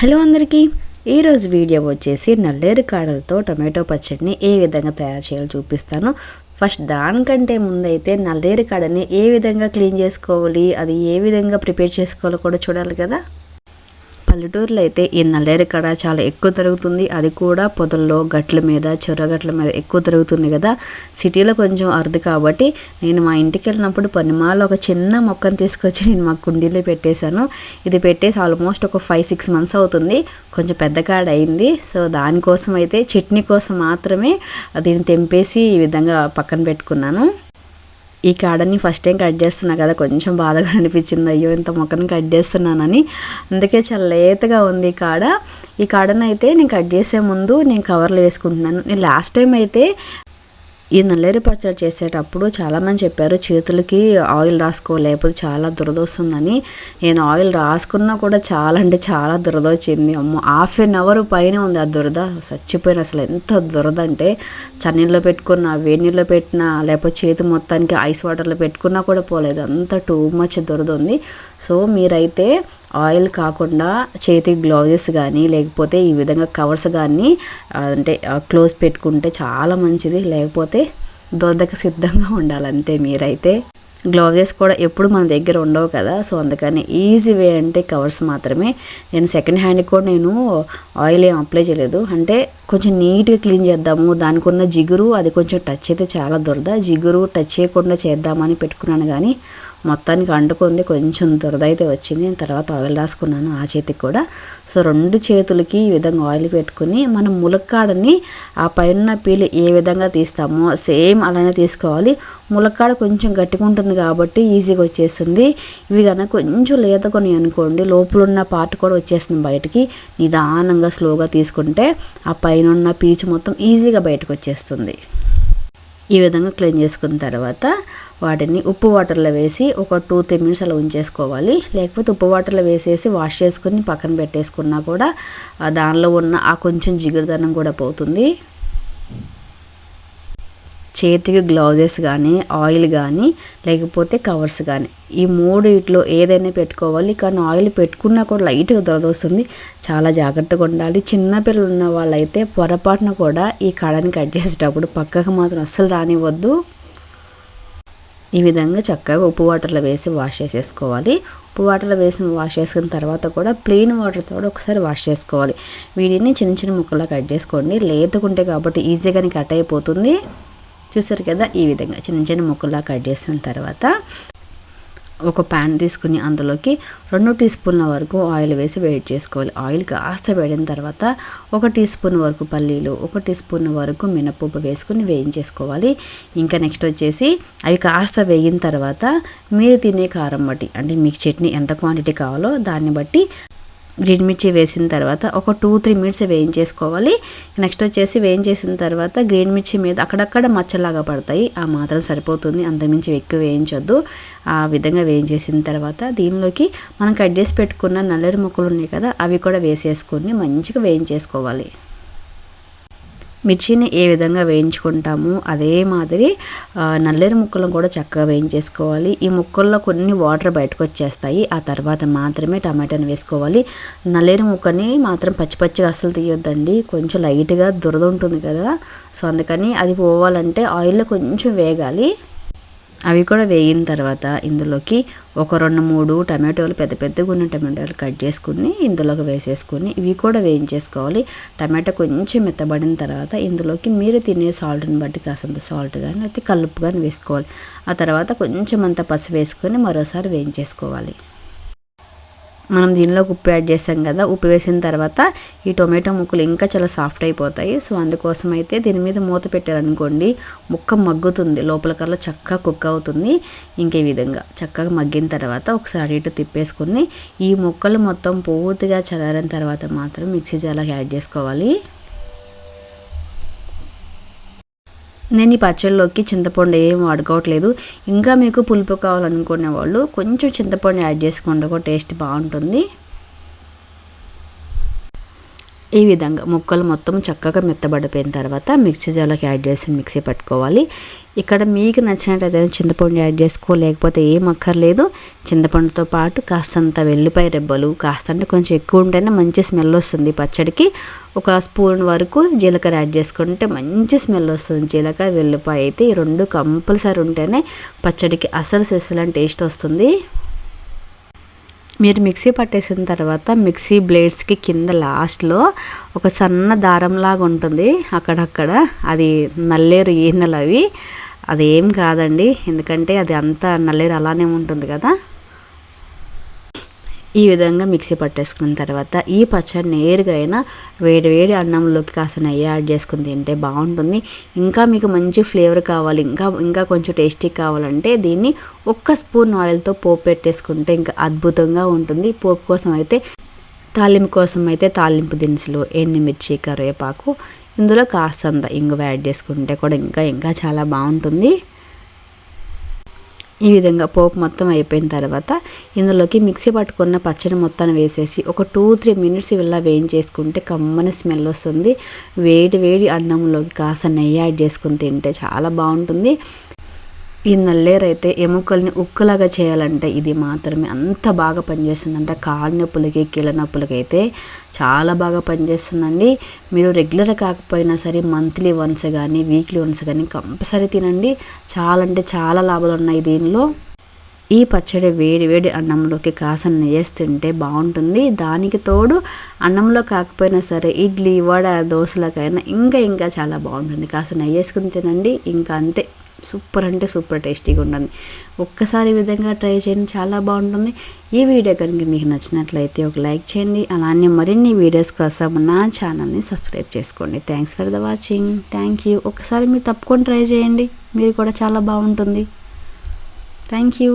Hello అందరికీ. ఈరోజు video వచ్చేసి నల్లేరు కాడలతో టమాటో పచ్చడిని ఏ విధంగా తయారు చేయాలో చూపిస్తాను. ఫస్ట్ దానికంటే ముందైతే నల్లేరు కాడని ఏ విధంగా క్లీన్ చేసుకోవాలి అది ఏ విధంగా ప్రిపేర్ చేసుకోవాలో కూడా చూడాలి కదా. పల్లెటూరులో అయితే ఈ నల్లేరు కడ చాలా ఎక్కువ దొరుకుతుంది అది కూడా పొదల్లో గట్ల మీద చొరగట్ల మీద ఎక్కువ దొరుకుతుంది కదా. సిటీలో కొంచెం అరుదు కాబట్టి నేను మా ఇంటికి వెళ్ళినప్పుడు పనిమాలో ఒక చిన్న మొక్కను తీసుకొచ్చి నేను మా కుండీలో పెట్టేశాను. ఇది పెట్టేసి ఆల్మోస్ట్ ఒక ఫైవ్ సిక్స్ మంత్స్ అవుతుంది. కొంచెం పెద్ద కాడ అయింది సో దానికోసం అయితే చట్నీ కోసం మాత్రమే దీన్ని తెంపేసి ఈ విధంగా పక్కన పెట్టుకున్నాను. ఈ కాడని ఫస్ట్ టైం కట్ చేస్తున్నా కదా కొంచెం బాధగా అనిపించింది. అయ్యో ఇంత మొక్కను కట్ చేస్తున్నానని. అందుకే చాలా లేతగా ఉంది ఈ కాడ. ఈ కాడను అయితే నేను కట్ చేసే ముందు నేను కవర్లు వేసుకుంటున్నాను. నేను లాస్ట్ టైం అయితే ఈ నల్లేరు పచ్చడి చేసేటప్పుడు చాలామంది చెప్పారు చేతులకి ఆయిల్ రాసుకో లేకపోతే చాలా దురద వస్తుందని. నేను ఆయిల్ రాసుకున్నా కూడా చాలా అంటే చాలా దురద వచ్చింది. అమ్మో హాఫ్ అన్ అవర్ పైన ఉంది ఆ దురద. చచ్చిపోయిన అసలు ఎంత దురద అంటే చన్నీళ్ళలో పెట్టుకున్నా వేడి నీళ్ళలో పెట్టినా లేకపోతే చేతి మొత్తానికి ఐస్ వాటర్లో పెట్టుకున్నా కూడా పోలేదు. అంత టూ మచ్ దురద ఉంది. సో మీరైతే ఆయిల్ కాకుండా చేతికి గ్లౌజెస్ కానీ లేకపోతే ఈ విధంగా కవర్స్ కానీ అంటే క్లోజ్ పెట్టుకుంటే చాలా మంచిది. లేకపోతే దొరదక సిద్ధంగా ఉండాలంతే మీరైతే. గ్లౌజెస్ కూడా ఎప్పుడు మన దగ్గర ఉండవు కదా. సో అందుకని ఈజీ వే అంటే కవర్స్ మాత్రమే. నేను సెకండ్ హ్యాండ్ కూడా నేను ఆయిల్ ఏం అప్లై చేయలేదు. అంటే కొంచెం నీట్గా క్లీన్ చేద్దాము. దానికి ఉన్న జిగురు అది కొంచెం టచ్ అయితే చాలా దొరద. జిగురు టచ్ చేయకుండా చేద్దామని పెట్టుకున్నాను కానీ మొత్తానికి అంటుకుంది. కొంచెం దురద అయితే వచ్చింది. నేను తర్వాత ఆయిల్ రాసుకున్నాను ఆ చేతికి కూడా. సో రెండు చేతులకి ఈ విధంగా ఆయిల్ పెట్టుకుని మనం ములక్కాడని ఆ పైన పీలు ఏ విధంగా తీస్తామో సేమ్ అలానే తీసుకోవాలి. ములక్కాడ కొంచెం గట్టిగా ఉంటుంది కాబట్టి ఈజీగా వచ్చేస్తుంది. ఇవి కనుక కొంచెం లేత కొని అనుకోండి లోపల ఉన్న పార్ట్ కూడా వచ్చేస్తుంది బయటికి. నిదానంగా స్లోగా తీసుకుంటే ఆ పైన ఉన్న పీచు మొత్తం ఈజీగా బయటకు వచ్చేస్తుంది. ఈ విధంగా క్లీన్ చేసుకున్న తర్వాత వాటిని ఉప్పు వాటర్లో వేసి ఒక టూ త్రీ మినిట్స్ అలా ఉంచేసుకోవాలి. లేకపోతే ఉప్పు వాటర్లో వేసేసి వాష్ చేసుకుని పక్కన పెట్టేసుకున్నా కూడా దానిలో ఉన్న ఆ కొంచెం జిగురుదనం కూడా పోతుంది. చేతికి గ్లౌజెస్ కానీ ఆయిల్ కానీ లేకపోతే కవర్స్ కానీ ఈ మూడు ఇట్లో ఏదైనా పెట్టుకోవాలి. కానీ ఆయిల్ పెట్టుకున్నా కూడా లైట్గా దొరదొస్తుంది చాలా జాగ్రత్తగా ఉండాలి. చిన్నపిల్లలు ఉన్న వాళ్ళైతే పొరపాటున కూడా ఈ కళని కట్ చేసేటప్పుడు పక్కకు మాత్రం అస్సలు రానివ్వద్దు. ఈ విధంగా చక్కగా ఉప్పు వాటర్లో వేసి వాష్ చేసేసుకోవాలి. ఉప్పు వాటర్లో వేసి వాష్ చేసుకున్న తర్వాత కూడా ప్లెయిన్ వాటర్తో ఒకసారి వాష్ చేసుకోవాలి. వీటిని చిన్న చిన్న ముక్కలా కట్ చేసుకోండి. లేతకుంటే కాబట్టి ఈజీగానే కట్ అయిపోతుంది. చూసారు కదా? ఈ విధంగా చిన్న చిన్న ముక్కలా కట్ చేసిన తర్వాత ఒక ప్యాన్ తీసుకుని అందులోకి రెండు టీ స్పూన్ల వరకు ఆయిల్ వేసి వేడి చేసుకోవాలి. ఆయిల్ కాస్త వేడిన తర్వాత ఒక టీ స్పూన్ వరకు పల్లీలు ఒక టీ స్పూన్ వరకు మినపప్పు వేసుకుని వేయించేసుకోవాలి. ఇంకా నెక్స్ట్ వచ్చేసి అవి కాస్త వేగిన తర్వాత మీరు తినే కారం బట్టి అంటే మీకు చట్నీ ఎంత క్వాంటిటీ కావాలో దాన్ని బట్టి గ్రీన్ మిర్చి వేసిన తర్వాత ఒక టూ త్రీ మినిట్స్ వేయించేసుకోవాలి. నెక్స్ట్ వచ్చేసి వేయించేసిన తర్వాత గ్రీన్ మిర్చి మీద అక్కడక్కడ మచ్చలాగా పడతాయి. ఆ మాత్రం సరిపోతుంది. అంతమించి ఎక్కువ వేయించొద్దు. ఆ విధంగా వేయించేసిన తర్వాత దీనిలోకి మనం కట్ చేసి పెట్టుకున్న నల్లరి ముక్కలు ఉన్నాయి కదా అవి కూడా వేసేసుకొని మంచిగా వేయించేసుకోవాలి. మిర్చిని ఏ విధంగా వేయించుకుంటాము అదే మాదిరి నల్లేరు ముక్కలను కూడా చక్కగా వేయించేసుకోవాలి. ఈ ముక్కల్లో కొన్ని వాటర్ బయటకు వచ్చేస్తాయి. ఆ తర్వాత మాత్రమే టమాటాని వేసుకోవాలి. నల్లేరు ముక్కని మాత్రం పచ్చి పచ్చిగా అస్సలు తీయొద్దండి. కొంచెం లైట్గా దురద ఉంటుంది కదా. సో అందుకని అది పోవాలంటే ఆయిల్లో కొంచెం వేగాలి. అవి కూడా వేగిన తర్వాత ఇందులోకి ఒక రెండు మూడు టమాటోలు పెద్ద పెద్దగా ఉన్న టమాటోలు కట్ చేసుకుని ఇందులోకి వేసేసుకుని ఇవి కూడా వేయించేసుకోవాలి. టమాటో కొంచెం మెత్తబడిన తర్వాత ఇందులోకి మీరు తినే సాల్ట్ని బట్టి కాసంత సాల్ట్ కానీ లేకపోతే కలుపు కానీ వేసుకోవాలి. ఆ తర్వాత కొంచెం అంత పసుపు వేసుకొని మరోసారి వేయించేసుకోవాలి. మనం దీనిలోకి ఉప్పు యాడ్ చేసాం కదా ఉప్పు వేసిన తర్వాత ఈ టొమాటో ముక్కలు ఇంకా చాలా సాఫ్ట్ అయిపోతాయి. సో అందుకోసం అయితే దీని మీద మూత పెట్టారనుకోండి ముక్క మగ్గుతుంది లోపల కల్లా చక్కగా కుక్ అవుతుంది. ఇంకే విధంగా చక్కగా మగ్గిన తర్వాత ఒకసారి ఇటు తిప్పేసుకుని ఈ ముక్కలు మొత్తం పూర్తిగా చల్లారిన తర్వాత మాత్రం మిక్సీ జార్లోకి యాడ్ చేసుకోవాలి. నేను ఈ పచ్చళ్ళలోకి చింతపండు ఏం వాడుకోవట్లేదు. ఇంకా మీకు పులుపు కావాలనుకునే వాళ్ళు కొంచెం చింతపండు యాడ్ చేసుకోండి. ఒక టేస్ట్ బాగుంటుంది. ఈ విధంగా ముక్కలు మొత్తం చక్కగా మెత్తబడిపోయిన తర్వాత మిక్సీ జార్లోకి యాడ్ చేసి మిక్సీ పట్టుకోవాలి. ఇక్కడ మీకు నచ్చినట్టయితే చింతపండు యాడ్ చేసుకో లేకపోతే ఏం అక్కర్లేదు. చింతపండుతో పాటు కాస్తంత వెల్లిపాయ రెబ్బలు కాస్తంత కొంచెం ఎక్కువ ఉంటేనే మంచి స్మెల్ వస్తుంది పచ్చడికి. ఒక స్పూన్ వరకు జీలకర్ర యాడ్ చేసుకుంటే మంచి స్మెల్ వస్తుంది. జీలకర్ర వెల్లిపాయ అయితే ఈ రెండు కంపల్సరీ ఉంటేనే పచ్చడికి అసలు సెసలని టేస్ట్ వస్తుంది. మీరు మిక్సీ పట్టేసిన తర్వాత మిక్సీ బ్లేడ్స్కి కింద లాస్ట్లో ఒక సన్న దారంలాగా ఉంటుంది అక్కడక్కడ. అది నల్లేరు ఈనెలు అవి. అదేం కాదండి. ఎందుకంటే అది అంతా నల్లేరు అలానే ఉంటుంది కదా. ఈ విధంగా మిక్సీ పట్టేసుకున్న తర్వాత ఈ పచ్చడి నేరుగా అయినా వేడి వేడి అన్నంలోకి కాస్త నెయ్యి యాడ్ చేసుకుని తింటే బాగుంటుంది. ఇంకా మీకు మంచి ఫ్లేవర్ కావాలి. ఇంకా ఇంకా కొంచెం టేస్టీ కావాలంటే దీన్ని ఒక్క స్పూన్ ఆయిల్తో పోపు పెట్టేసుకుంటే ఇంకా అద్భుతంగా ఉంటుంది. పోపు కోసం అయితే తాలింపు కోసం అయితే తాలింపు దినుసులు ఎండుమిర్చి కరివేపాకు ఇందులో కాస్తంత ఇంగువ యాడ్ చేసుకుంటే కూడా ఇంకా ఇంకా చాలా బాగుంటుంది. ఈ విధంగా పోపు మొత్తం అయిపోయిన తర్వాత ఇందులోకి మిక్సీ పట్టుకున్న పచ్చడి మొత్తాన్ని వేసేసి ఒక టూ త్రీ మినిట్స్ ఇలా వేయించేసుకుంటే కమ్మని స్మెల్ వస్తుంది. వేడి వేడి అన్నంలోకి కాస్త నెయ్యి యాడ్ చేసుకుని తింటే చాలా బాగుంటుంది. ఈ నల్లేరు అయితే ఎముకల్ని ఉక్కులాగా చేయాలంటే ఇది మాత్రమే అంత బాగా పనిచేస్తుందంటే. కాళ్ళ నొప్పులకి కీళ్ళ నొప్పులకి అయితే చాలా బాగా పనిచేస్తుందండి. మీరు రెగ్యులర్ కాకపోయినా సరే మంత్లీ వన్స్ కానీ వీక్లీ వన్స్ కానీ కంపల్సరీ తినండి. చాలా అంటే చాలా లాభాలు ఉన్నాయి దీనిలో. ఈ పచ్చడి వేడి వేడి అన్నంలోకి కాసన నెయ్యేసి తింటే బాగుంటుంది. దానికి తోడు అన్నంలో కాకపోయినా సరే ఇడ్లీ వడ దోశలకైనా ఇంకా ఇంకా చాలా బాగుంటుంది. కాస్త నెయ్యేసుకుని తినండి. ఇంకా అంతే. సూపర్ అంటే సూపర్ టేస్టీగా ఉంటుంది. ఒక్కసారి విధంగా ట్రై చేయండి చాలా బాగుంటుంది. ఈ వీడియో కనుక మీకు నచ్చినట్లయితే ఒక లైక్ చేయండి అలానే మరిన్ని వీడియోస్ కోసం నా ఛానల్ని సబ్స్క్రైబ్ చేసుకోండి. Thanks for the watching thank you ఒకసారి మీరు తప్పకుండా ట్రై చేయండి మీరు కూడా చాలా బాగుంటుంది. Thank you